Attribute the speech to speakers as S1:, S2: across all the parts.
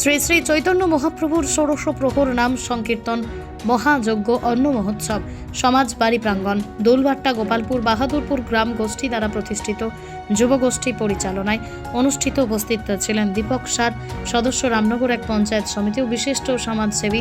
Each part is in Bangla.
S1: শ্রী শ্রী চৈতন্য মহাপ্রভুর ষোড়শ প্রহর নাম সংকীর্তন, মহাযজ্ঞ, অন্ন মহোৎসব, সমাজ বাড়ি প্রাঙ্গণ দোলবাট্টা গোপালপুর, বাহাদুরপুর গ্রাম গোষ্ঠী দ্বারা প্রতিষ্ঠিত যুবগোষ্ঠী পরিচালনায় অনুষ্ঠিত উপস্থিত ছিলেন দীপক সার, সদস্য রামনগর এক পঞ্চায়েত সমিতি ও বিশিষ্ট সমাজসেবী,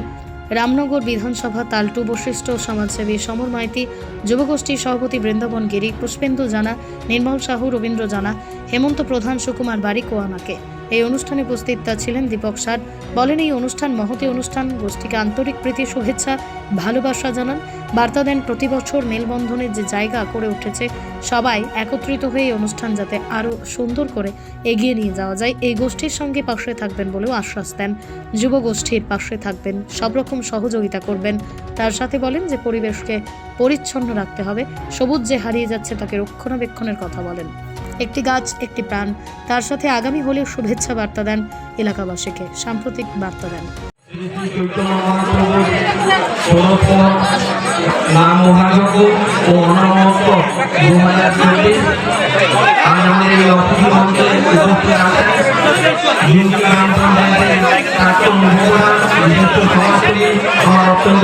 S1: রামনগর বিধানসভা তালটু বশিষ্ঠ সমাজসেবী সমর মাইতি যুবগোষ্ঠীর সভাপতি বৃন্দাবন গিরি, পুষ্পেন্দু জানা, নির্মল সাহু, রবীন্দ্র জানা, হেমন্ত প্রধান সুকুমার বারিক ও আমাকে এই অনুষ্ঠানে উপস্থিত ছিলেন দীপক সার। বলেন, এই অনুষ্ঠান মহতি অনুষ্ঠান। গোষ্ঠীকে আন্তরিক প্রীতি, শুভেচ্ছা, ভালোবাসা জানান। বার্তা দেন, প্রতি বছর মেলবন্ধনের যে জায়গা করে উঠেছে, সবাই একত্রিত হয়ে এই অনুষ্ঠান যাতে আরও সুন্দর করে এগিয়ে নিয়ে যাওয়া যায়। এই গোষ্ঠীর সঙ্গে পাশে থাকবেন বলেও আশ্বাস দেন। যুব গোষ্ঠীর পাশে থাকবেন, সব রকম সহযোগিতা করবেন। তার সাথে বলেন যে, পরিবেশকে পরিচ্ছন্ন রাখতে হবে। সবুজ যে হারিয়ে যাচ্ছে, তাকে রক্ষণাবেক্ষণের কথা বলেন। একটি গাছ, একটি প্রাণ। তার সাথে আগামী হলেও শুভেচ্ছা বার্তা দেন এলাকাবাসীকে, সাম্প্রতিক বার্তা দেন।
S2: অত্যন্ত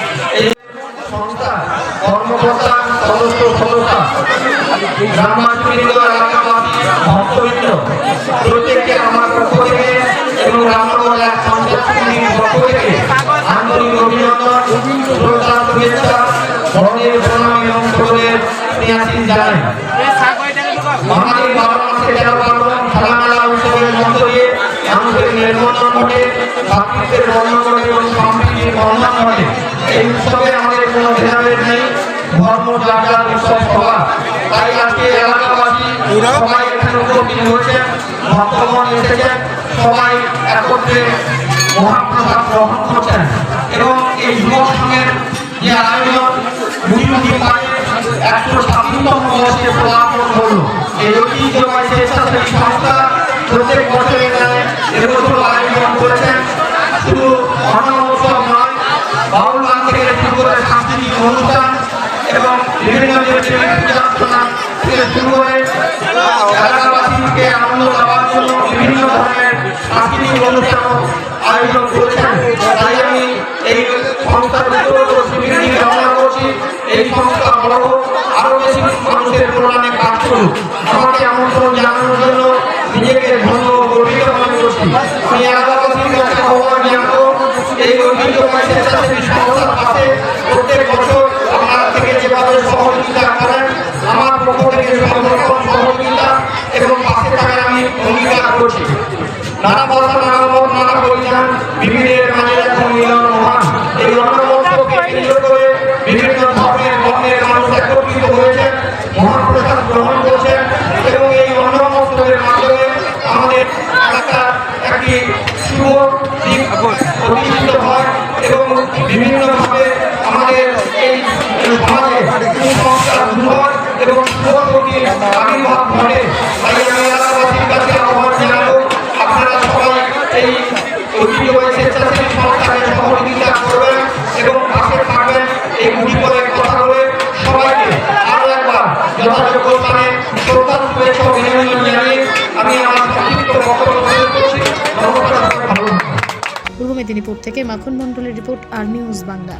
S2: কর্মকর্তা সদস্য সদস্য গ্রামবাসীবৃন্দ ভক্তবৃন্দ, প্রত্যেককে আমার পক্ষ থেকে এবং রামনগর পঞ্চায়েত পক্ষ থেকে আন্তরিক অভিনন্দন শ্রদ্ধা শুভেচ্ছা, বড়দের প্রণাম এবং ছোটদের স্নেহাশীষ জানাই। আমাদের খেলামেলা উৎসবের মধ্য দিয়ে মানুষের নির্মন্ডন ঘটে ভাতৃত্বের বর্ণন ঘটে এবং সম্প্রীতির বর্ণন ঘটে এই উৎসবে তাই আজকে এলাকাবাসী সবাই সবাই একত্রে গ্রহণ করছেন। এবং এই যুব সংঘের যে আয়োজন দুটি পায়ে একশো ছাব্বিশতম বর্ষে এই স্বেচ্ছাসেবী বিভিন্ন ধরনের সাংস্কৃতিক আয়োজন করেছেন তাই এই সংস্থার কামনা করছি এই সংস্থা বড় হোক, আরও বেশি মানুষের কাজ করুক আমাকে আমন্ত্রণ জন্য নিজেকে গর্বিত মনে করছি আমি এলাকাবাসীর কাছে আহ্বান এই ঐতিহ্যময় সংস্থার পাশে প্রত্যেক বছর আপনার থেকে যেভাবে সহযোগিতা করেন আমার পক্ষ থেকে সর্বরকম সহযোগিতা এবং পাশে থাকার আমি অঙ্গীকার করছি নানা বর্ষ নানা মত নানা পরিধান বিভিন্ন মাঝে এখন মিলন মহান। এই রণমহোৎসবকে কেন্দ্র করে বিভিন্ন ধর্মের বর্ণের মানুষ একত্রিত হয়েছে মহাপ্রসাদ গ্রহণ করছেন।
S1: মেদিনীপুর থেকে মাখন মণ্ডলের রিপোর্ট আর নিউজ বাংলা।